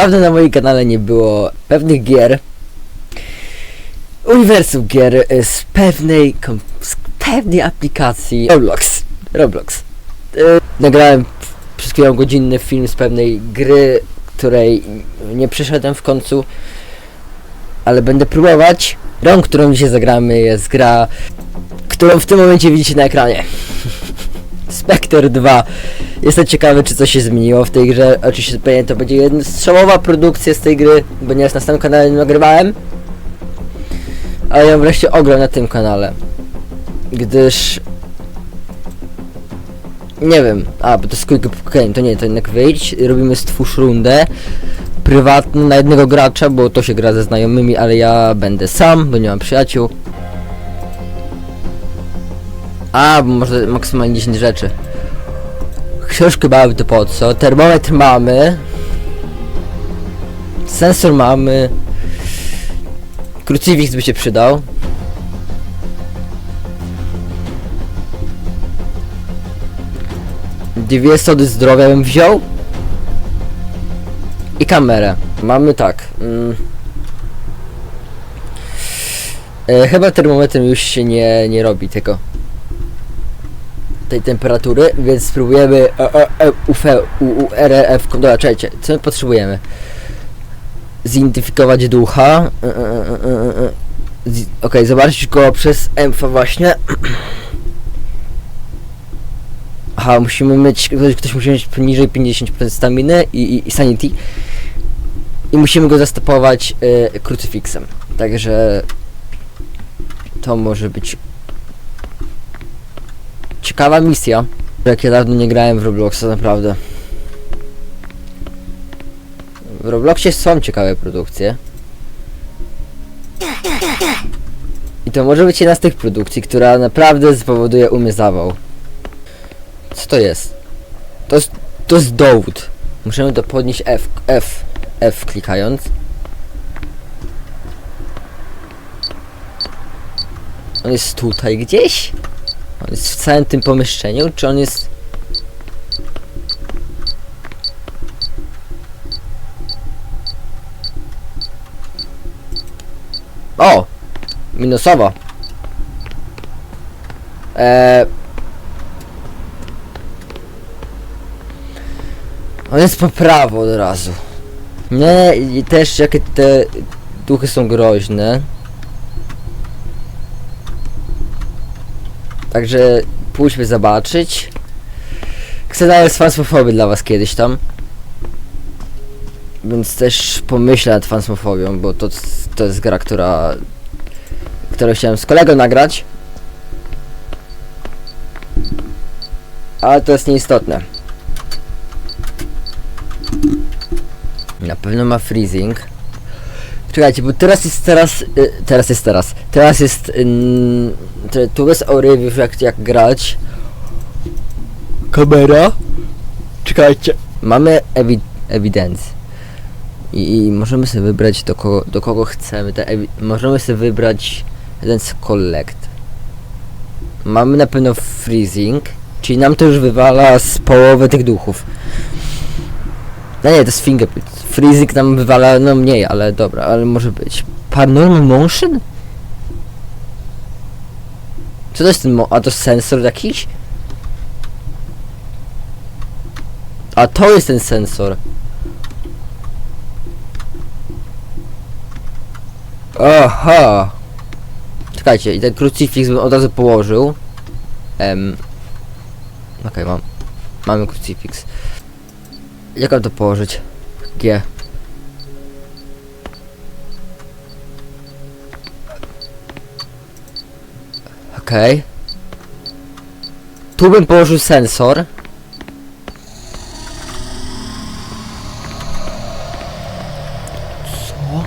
dawno na moim kanale nie było pewnych gier, uniwersum gier y, z pewnej, z pewnej aplikacji Roblox. Roblox. Y, nagrałem przez chwilę godzinny film z pewnej gry, której nie przeszedłem w końcu, ale będę próbować. Grą, którą dzisiaj zagramy jest gra, którą w tym momencie widzicie na ekranie. Spectre 2. Jestem ciekawy, czy coś się zmieniło w tej grze. Oczywiście pewnie to będzie jedna strzałowa produkcja z tej gry, ponieważ na samym kanale nie nagrywałem. Ale ja wreszcie ogram na tym kanale. Gdyż... Nie wiem. A, bo to jest Quick Cocaine. To nie, to jednak wyjdź. Robimy stwórz rundę. Prywatną na jednego gracza, bo to się gra ze znajomymi, ale ja będę sam, bo nie mam przyjaciół. A, może maksymalnie 10 rzeczy. Książkę mamy to po co? Termometr mamy. Sensor mamy. Krucyfiks by się przydał. Dwie sody zdrowia bym wziął. I kamerę. Mamy tak. Mm. E, chyba termometrem już się nie, nie robi tego tej temperatury, więc spróbujemy e, e, e, UF, U, U, RF, dobra, czekajcie, co my potrzebujemy? Zidentyfikować ducha. Zi- okej, zobaczyć go przez MF właśnie. Aha, musimy mieć, ktoś, ktoś musi mieć poniżej 50% staminy i, i, i sanity. I musimy go zastopować e, krucyfiksem. Także to może być ciekawa misja. Jak ja dawno nie grałem w Robloxa, naprawdę. W Robloxie są ciekawe produkcje. I to może być jedna z tych produkcji, która naprawdę spowoduje u mnie zawał. Co to jest? To jest, to jest dowód. Musimy to podnieść F, F, F klikając. On jest tutaj gdzieś? W całym tym pomieszczeniu, czy on jest... O! Minusowo. Eee... On jest po prawo od razu. Nie, i też jakie te duchy są groźne. Także pójdźmy zobaczyć. Ksena jest fansmofoby dla was kiedyś tam. Więc też pomyślę nad fansmofobią, bo to, to jest gra, która... którą chciałem z kolegą nagrać. Ale to jest nieistotne. Na pewno ma freezing. Czekajcie, bo teraz jest teraz, y, teraz jest teraz, teraz jest, y, te- tu jest o review jak, jak grać. Kamera. Czekajcie. Mamy ewi ewidencję. I, I możemy sobie wybrać do kogo, do kogo chcemy. Te ewi możemy sobie wybrać evidence collect. Mamy na pewno freezing, czyli nam to już wywala z połowy tych duchów. No nie, to jest fingerprint. Freezing nam wywala, no mniej, ale dobra, ale może być. Paranormal motion? Co to jest ten A to sensor jakiś? A to jest ten sensor. Aha. Czekajcie, i ten krucyfiks bym od razu położył. Em. Okej, mam. Mamy krucyfiks. Jak to położyć? G. Okej. Tu bym położył sensor. Co?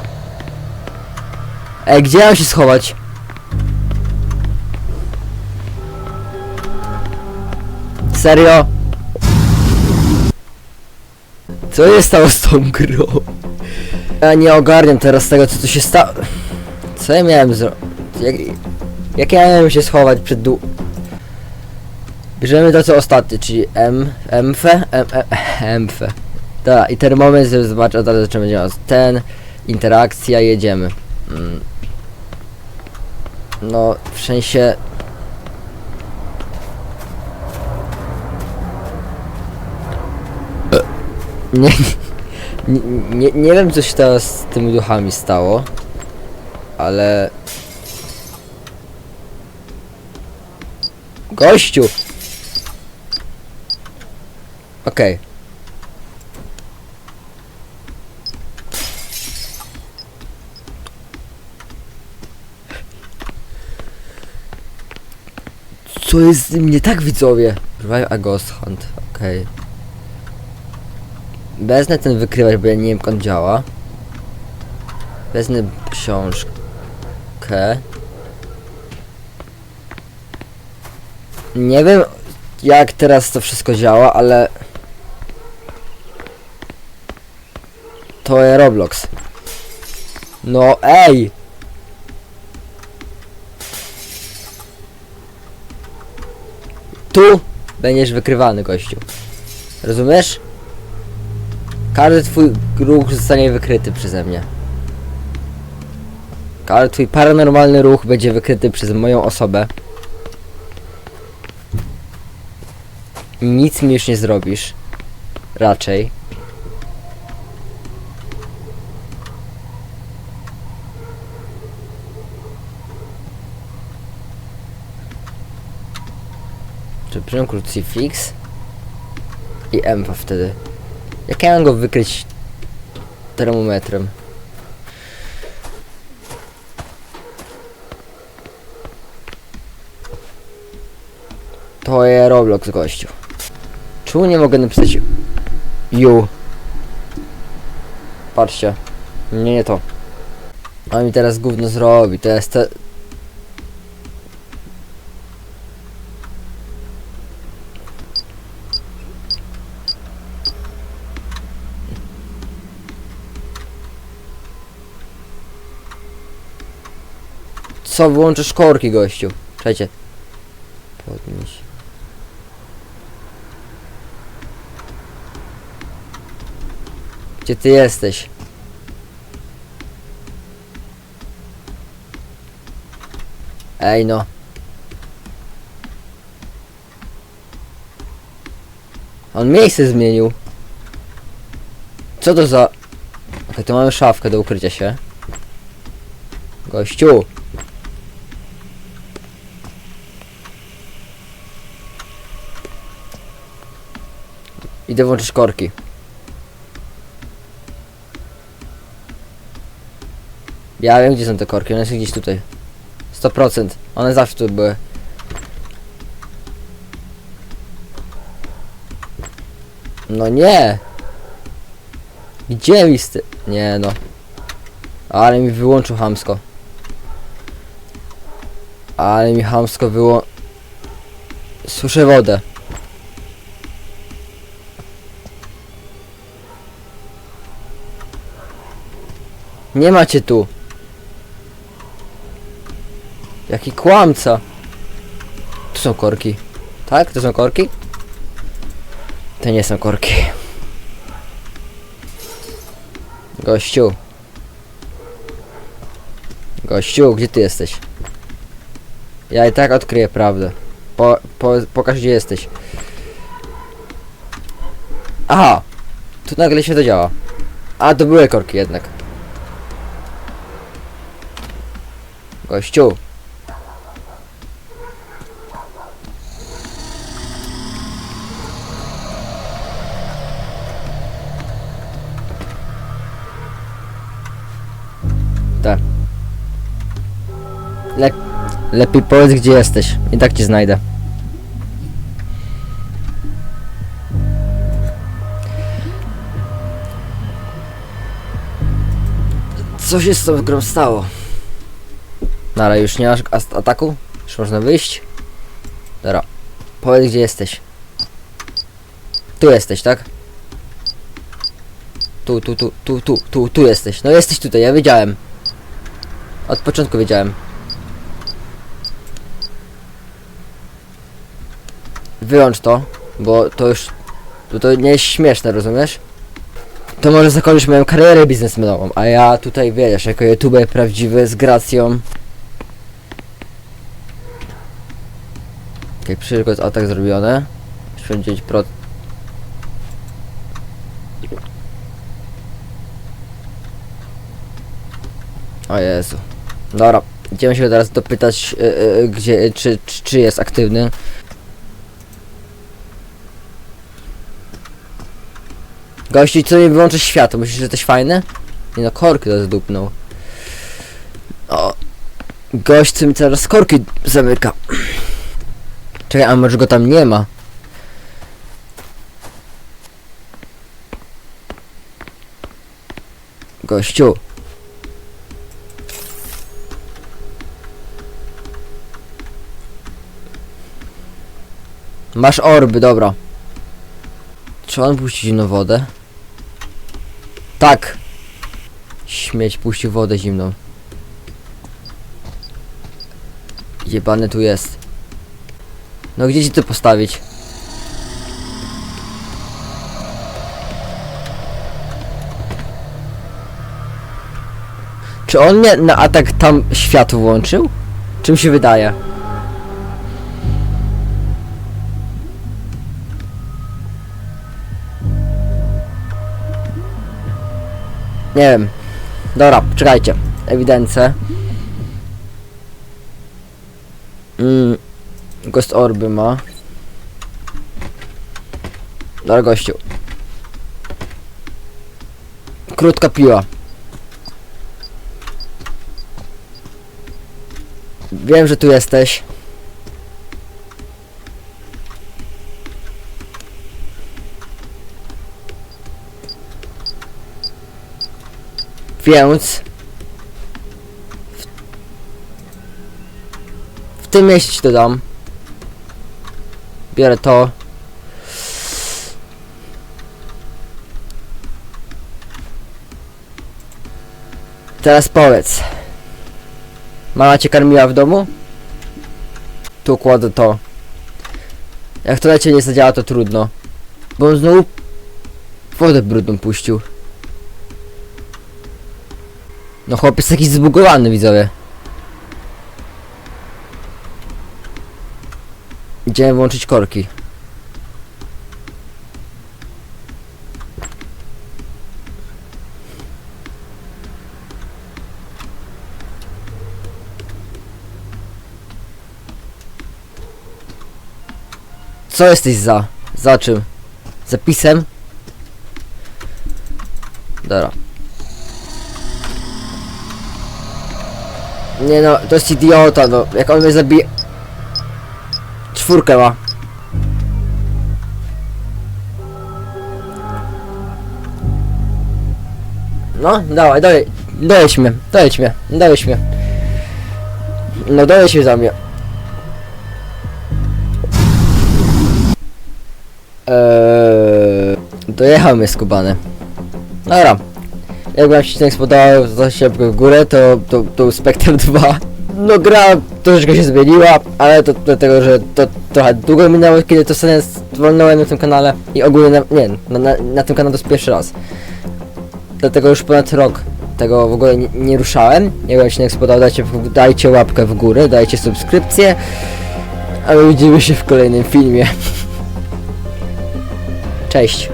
Ej, gdzie mam się schować? Serio? Co jest stało z tą grą? Ja nie ogarniam teraz tego, co tu się stało. Co ja miałem zrobić? Jak, jak ja miałem się schować przed dół? Bierzemy to co ostatnie, czyli M, MF, M, MF. Da, i żeby zobaczyć, od razu zaczynamy działać. Ten, interakcja, jedziemy. Mm. No, w sensie... Nie, nie, nie, nie wiem co się teraz z tymi duchami stało, ale... Gościu! Okej. Co jest nie tak widzowie? Revive a Ghost Hunt, okej. Wezmę ten wykrywacz, bo ja nie wiem jak on działa. Wezmę książkę. Nie wiem jak teraz to wszystko działa, ale... To jest Roblox. No ej! Tu będziesz wykrywany, gościu. Rozumiesz? Każdy twój ruch zostanie wykryty przeze mnie. Każdy twój paranormalny ruch będzie wykryty przez moją osobę. Nic mi już nie zrobisz. Raczej. Czy przyjął krucyfiks? I emfa wtedy. Jak ja mam go wykryć termometrem? To jest Roblox gościu. Czemu nie mogę napisać you? Patrzcie. Nie, nie to. On mi teraz gówno zrobi. To jest te... Co wyłączysz korki gościu? Czekajcie. Podnieś. Gdzie ty jesteś? Ej no. On miejsce zmienił. Co to za... Okej, tu mamy szafkę do ukrycia się. Gościu. Idę włączyć korki. Ja wiem gdzie są te korki, one są gdzieś tutaj. 100%. One zawsze tu były. No nie! Gdzie mi sty... Nie no. Ale mi wyłączył hamsko. Ale mi hamsko wyłą... Słyszę wodę. Nie macie tu. Jaki kłamca. Tu są korki. Tak? To są korki? To nie są korki. Gościu. Gościu, gdzie ty jesteś? Ja i tak odkryję prawdę. Po, po, pokaż gdzie jesteś. Aha! Tu nagle się to działa. A, to były korki jednak. Gościu. Tak. Le lepiej powiedz gdzie jesteś. I tak cię znajdę. Co się z tą grą stało? No ale już nie masz as- ataku? Już można wyjść? Dobra. Powiedz gdzie jesteś. Tu jesteś, tak? Tu, tu, tu, tu, tu, tu, tu jesteś. No jesteś tutaj, ja wiedziałem. Od początku wiedziałem. Wyłącz to, bo to już... Bo to nie jest śmieszne, rozumiesz? to może zakończysz moją karierę biznesmenową, a ja tutaj wiesz, jako youtuber prawdziwy z gracją. Jak przykład atak zrobione. 99%. O Jezu. Dobra, idziemy się teraz dopytać, y, y, gdzie, czy, czy, czy jest aktywny. Gości, co mi wyłączy światło? Myślisz, że coś fajne? Nie no, korki to zdupnął. O. Gość, co mi teraz korki zamyka. Czekaj, a może go tam nie ma? Gościu. Masz orby, dobra. Czy on puści zimną wodę? Tak. Śmieć puścił wodę zimną. Jebany tu jest. No gdzie ci to postawić? Czy on mnie na atak tam światło włączył? Czym się wydaje? Nie wiem. Dobra, czekajcie. Ewidencję. Mm, Ghost orby ma. Dobra, gościu. Krótka piła. Wiem, że tu jesteś. Więc w, tym mieście ci to dam. Biorę to. Teraz powiedz. Mama cię karmiła w domu? Tu kładę to. Jak to cię nie zadziała, to trudno. Bo on znowu wodę brudną puścił. No chłopiec jakiś zbugowany widzowie. Idziemy włączyć korki. Co jesteś za? Za czym? Zapisem? Dobra. Nie no, to jest idiota, no. Jak on mnie zabije... Czwórkę ma. No, dawaj, dawaj. Dojedź mnie, dojedź. No dojedź za mnie. Eee, dojechał mnie skubany. Dobra. Jak wam się odcinek spodobał, zostawcie łapkę w górę, to, to, to był Spectre 2. No gra troszeczkę się zmieniła, ale to dlatego, że to trochę długo minęło, kiedy to sobie wolnąłem na tym kanale i ogólnie, na, nie, na, na, na tym kanale to jest pierwszy raz. Dlatego już ponad rok tego w ogóle nie, nie ruszałem. Jak wam się odcinek spodobał, dajcie, dajcie łapkę w górę, dajcie subskrypcję, a my widzimy się w kolejnym filmie. Cześć.